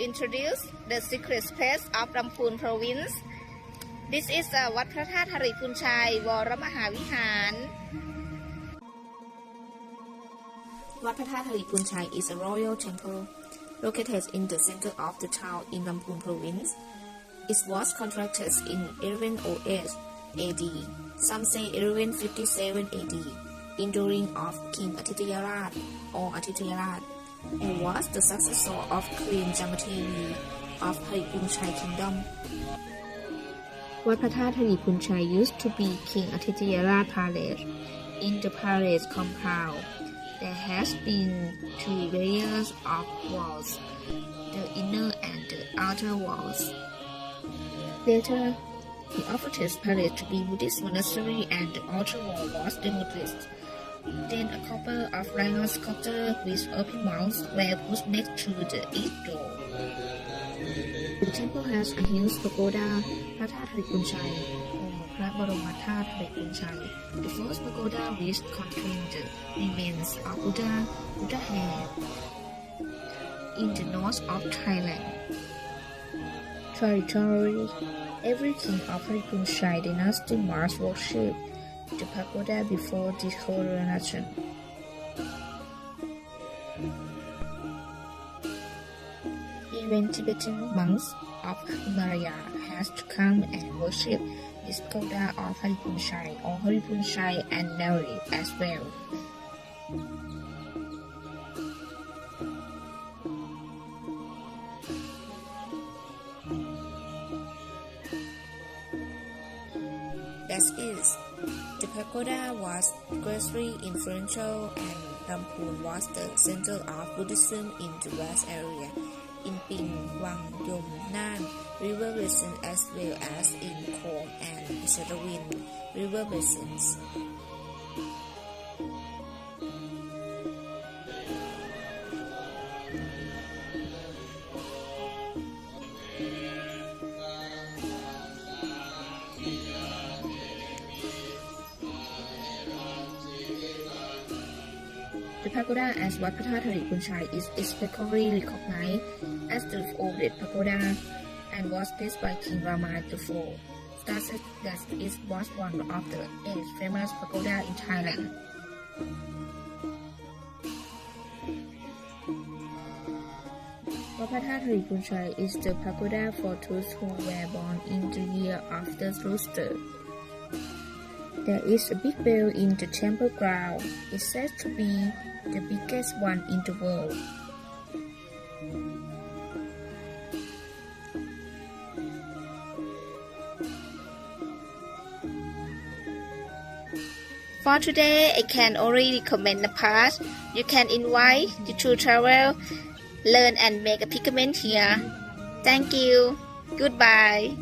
introduce the secret space of Rampur province. This is uh, วัดพระธาตุหริพุนชัย วรมหาวิหาร วัดพระธาตุหริพุนชัย is a royal temple located in the center of the town in Rampur province. It was constructed in 1108 AD. Some say 1157 AD. In the reign of King Atitayaraj or Atitayaraj, and was the successor of Queen Jamatani of Haripunchai Kingdom. Wat Thai Haripunchai used to be King Atitiyara Palace. In the palace compound, there has been two layers of walls, the inner and the outer walls. Later, the offered his palace to be Buddhist monastery and the outer wall was demolished Then a couple of rhino sculptures with open mouths were put next to the east door. The temple has a huge pagoda, พระธาตุหริพุนชัยองค์พระบรมธาตุหริพุนชัย The first pagoda which contained the remains of Buddha, Buddha hair in the north of Thailand. Traditionally, every king of Haripunchai dynasty must worship the pagoda before this whole coronation. Even Tibetan monks of Himalaya has to come and worship this pagoda of Haripunchai or Haripunchai and Nari as well. That is, the pagoda was greatly influential and Rampur was the center of Buddhism in the West area, in Ping, Wang, Nan river basin as well as in Khom and Sarawin river basins. The pagoda as Wat Phra Thari Punchai is especially recognized as the oldest pagoda and was built by King Rama IV. Stated that it was one of the eight famous pagoda in Thailand. Phra Thari is the pagoda for those who were born in the year of the rooster. There is a big bell in the temple ground. It's said to be the biggest one in the world. For today, I can only recommend the past. You can invite you to travel, learn and make a pigment here. Thank you. Goodbye.